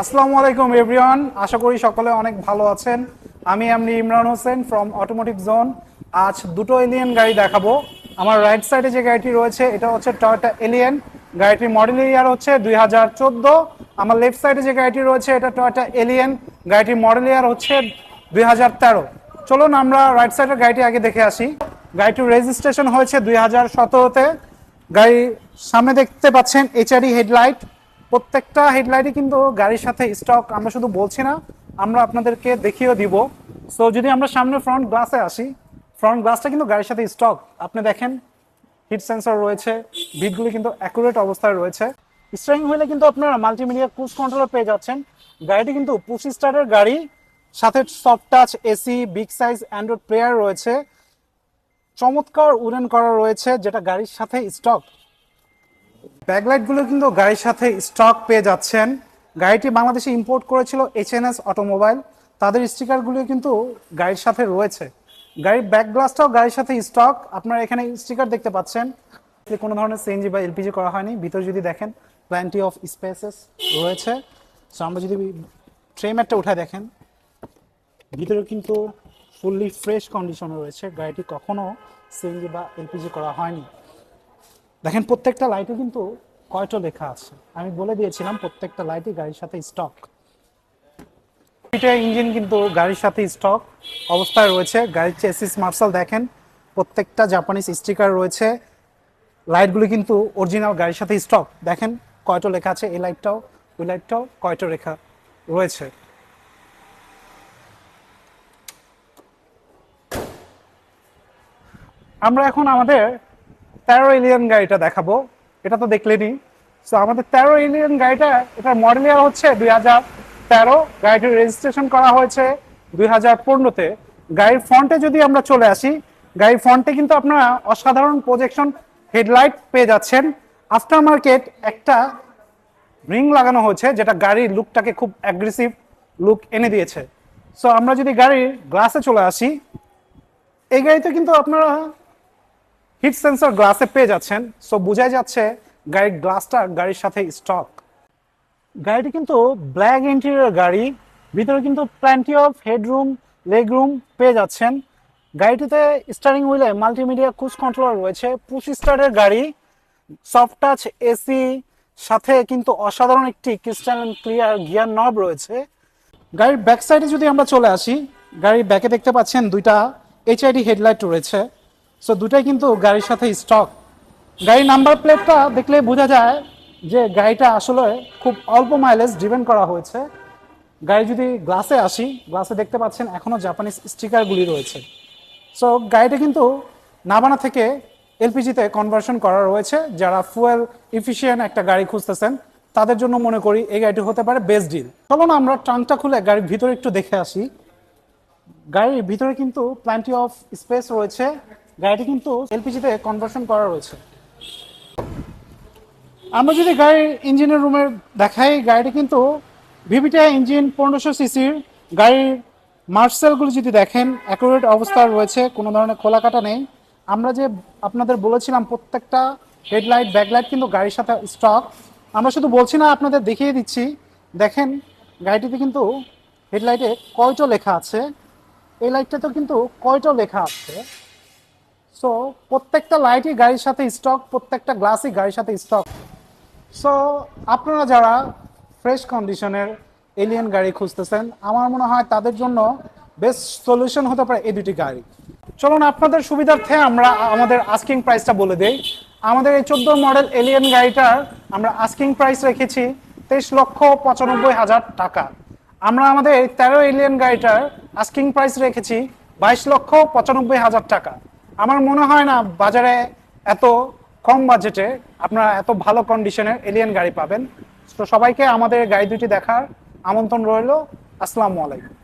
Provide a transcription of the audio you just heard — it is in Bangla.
আসসালামু আলাইকুম এভরিওয়ান আশা করি সকলে অনেক ভালো আছেন। আমি এমনি Imran Hossain from automotive zone আজ দুটো এলিয়েন গাড়ি দেখাবো। আমার রাইট সাইডে যে গাড়িটি রয়েছে, এটা হচ্ছে টয়টা এলিয়েন গাড়িটির মডেল ইয়ার হচ্ছে দুই হাজার চোদ্দ। আমার লেফট সাইডে যে গাড়িটি রয়েছে, এটা টয়টা এলিয়েন গাড়িটির মডেল ইয়ার হচ্ছে দুই হাজার তেরো। চলুন আমরা রাইট সাইডের গাড়িটি আগে দেখে আসি। গাড়িটির রেজিস্ট্রেশন হয়েছে দুই হাজার সতেরোতে। গাড়ির সামনে দেখতে পাচ্ছেন এইচআরই হেডলাইট প্রত্যেকটা হেডলাইটই কিন্তু গাড়ির সাথে স্টক আমরা শুধু বলছি না, আমরা আপনাদেরকে দেখিয়েও দিব। সো যদি আমরা সামনে ফ্রন্ট গ্লাসে আসি ফ্রন্ট গ্লাসটা কিন্তু গাড়ির সাথে স্টক আপনি দেখেন হিট সেন্সর রয়েছে বিটগুলি কিন্তু অ্যাকুরেট অবস্থায় রয়েছে। স্টারিং হুইলে কিন্তু আপনারা মাল্টিমিডিয়া ক্রুজ কন্ট্রোলার পেয়ে যাচ্ছেন। গাড়িটি কিন্তু পুশ স্টারের গাড়ি, সাথে soft touch AC big size Android player রয়েছে। চমৎকার উডেন করা রয়েছে, যেটা গাড়ির সাথে স্টক ব্যাকলাইটগুলো কিন্তু গাড়ির সাথে স্টক পেয়ে যাচ্ছেন। গাড়িটি বাংলাদেশে ইম্পোর্ট করেছিল এইচএনএস অটোমোবাইল তাদের স্টিকারগুলো কিন্তু গাড়ির সাথে রয়েছে। গাড়ির ব্যাক গ্লাসটাও গাড়ির সাথে স্টক আপনারা এখানে স্টিকার দেখতে পাচ্ছেন। কোনো ধরনের সিএনজি বা এলপিজি করা হয়নি। ভিতরে যদি দেখেন প্ল্যান্টি অফ স্পেসেস রয়েছে। সো আমরা যদি ট্রে ম্যাটটা উঠায় দেখেন, ভিতরে কিন্তু ফুললি ফ্রেশ কন্ডিশনে রয়েছে। গাড়িটি কখনো সিএনজি বা এলপিজি করা হয়নি। দেখেন, প্রত্যেকটা লাইটে কিন্তু কয়টা লেখা আছে? আমি বলে দিয়েছিলাম প্রত্যেকটা লাইটই গাড়ির সাথে স্টক এটা ইঞ্জিন কিন্তু গাড়ির সাথে স্টক অবস্থায় রয়েছে। গাড়ির চেসিস মার্শাল দেখেন, প্রত্যেকটা জাপানিজ স্টিকার রয়েছে। লাইটগুলো কিন্তু অরিজিনাল গাড়ির সাথে স্টক দেখেন কয়টা লেখা আছে এই লাইটটাও ওই লাইটটাও কয়টা লেখা রয়েছে। আমরা এখন আমাদের তেরো এলিয়ন গাড়িটা দেখাবো। এটা তো দেখলেনি সো আমাদের তেরো এলিয়ন গাড়িটা, এটার মডেল ইয়ার হচ্ছে দুই হাজার তেরো। গাড়িটির রেজিস্ট্রেশন করা হয়েছে দুই হাজার পনেরোতে। গাড়ির ফ্রন্টে যদি আমরা চলে আসি, গাড়ির ফ্রন্টে কিন্তু আপনারা অসাধারণ প্রজেকশন হেডলাইট পেয়ে যাচ্ছেন। আফটার মার্কেট একটা রিং লাগানো হয়েছে, যেটা গাড়ির লুকটাকে খুব অ্যাগ্রেসিভ লুক এনে দিয়েছে। সো আমরা যদি গাড়ির গ্লাসে চলে আসি, এই গাড়িতে কিন্তু আপনারা হিট সেন্সর গ্লাসে পেয়ে যাচ্ছেন। সো বোঝাই যাচ্ছে গাড়ির গ্লাসটা গাড়ির সাথে স্টক গাড়িটি কিন্তু ব্ল্যাক ইন্টেরিয়র গাড়ি, ভিতরে কিন্তু plenty of headroom leg room পেয়ে যাচ্ছেন। গাড়িটিতে স্টারিং হুইলে মাল্টিমিডিয়া ক্রুজ কন্ট্রোলার রয়েছে। পুশ স্টারের গাড়ি সফট টাচ এসি সাথে কিন্তু অসাধারণ একটি ক্রিস্টাল ক্লিয়ার গিয়ার নব রয়েছে। গাড়ির ব্যাক সাইডে যদি আমরা চলে আসি, গাড়ির ব্যাকে দেখতে পাচ্ছেন দুইটা এইচআইডি হেডলাইট রয়েছে। সো দুটাই কিন্তু গাড়ির সাথে স্টক গাড়ির নাম্বার প্লেটটা দেখলে বোঝা যায় যে গাড়িটা আসলে খুব অল্প মাইলেজ ড্রিভেন করা হয়েছে। গাড়ি যদি গ্লাসে আসি গ্লাসে দেখতে পাচ্ছেন এখনও জাপানিজ স্টিকারগুলি রয়েছে। সো গাড়িটা কিন্তু নাবানা থেকে এলপিজিতে কনভার্সন করা রয়েছে। যারা ফুয়েল ইফিসিয়েন্ট একটা গাড়ি খুঁজতেছেন, তাদের জন্য মনে করি এই গাড়িটি হতে পারে বেস্ট ডিল চলো না আমরা ট্রাঙ্কটা খুলে গাড়ির ভিতরে একটু দেখে আসি। গাড়ির ভিতরে কিন্তু প্ল্যান্টি অফ স্পেস রয়েছে। গাড়িটি কিন্তু এলপিজিতে কনভার্সন করা রয়েছে। আমরা যদি গাড়ির ইঞ্জিনের রুমের দেখাই, গাড়িটি কিন্তু ভিভিটা ইঞ্জিন পনেরোশো সিসির গাড়ির মার্সেলগুলো যদি দেখেন অ্যাকুরেট অবস্থায় রয়েছে, কোনো ধরনের খোলা কাটা নেই। আমরা যে আপনাদের বলেছিলাম, প্রত্যেকটা হেডলাইট ব্যাকলাইট কিন্তু গাড়ির সাথে স্টক আমরা শুধু বলছি না, আপনাদের দেখিয়ে দিচ্ছি। দেখেন, গাড়িটিতে কিন্তু হেডলাইটে কয়টো লেখা আছে? এই লাইটটাতেও কিন্তু কয়টো লেখা আছে? সো প্রত্যেকটা লাইটই গাড়ির সাথে স্টক প্রত্যেকটা গ্লাসই গাড়ির সাথে স্টক সো আপনারা যারা ফ্রেশ কন্ডিশনের এলিয়েন গাড়ি খুঁজতেছেন, আমার মনে হয় তাদের জন্য বেস্ট সলিউশন হতে পারে এই দুটি গাড়ি। চলুন, আপনাদের সুবিধার্থে আমরা আমাদের আস্কিং প্রাইসটা বলে দেই। আমাদের এই চোদ্দ মডেল এলিয়েন গাড়িটার আমরা আস্কিং প্রাইস রেখেছি তেইশ লক্ষ পঁচানব্বই হাজার টাকা। আমরা আমাদের তেরো এলিয়েন গাড়িটার আস্কিং প্রাইস রেখেছি বাইশ লক্ষ পঁচানব্বই হাজার টাকা। আমার মনে হয় না বাজারে এত কম বাজেটে আপনারা এত ভালো কন্ডিশনের এলিয়ান গাড়ি পাবেন। তো সবাইকে আমাদের গাড়ি দুটি দেখার আমন্ত্রণ রইল। আসসালামু আলাইকুম।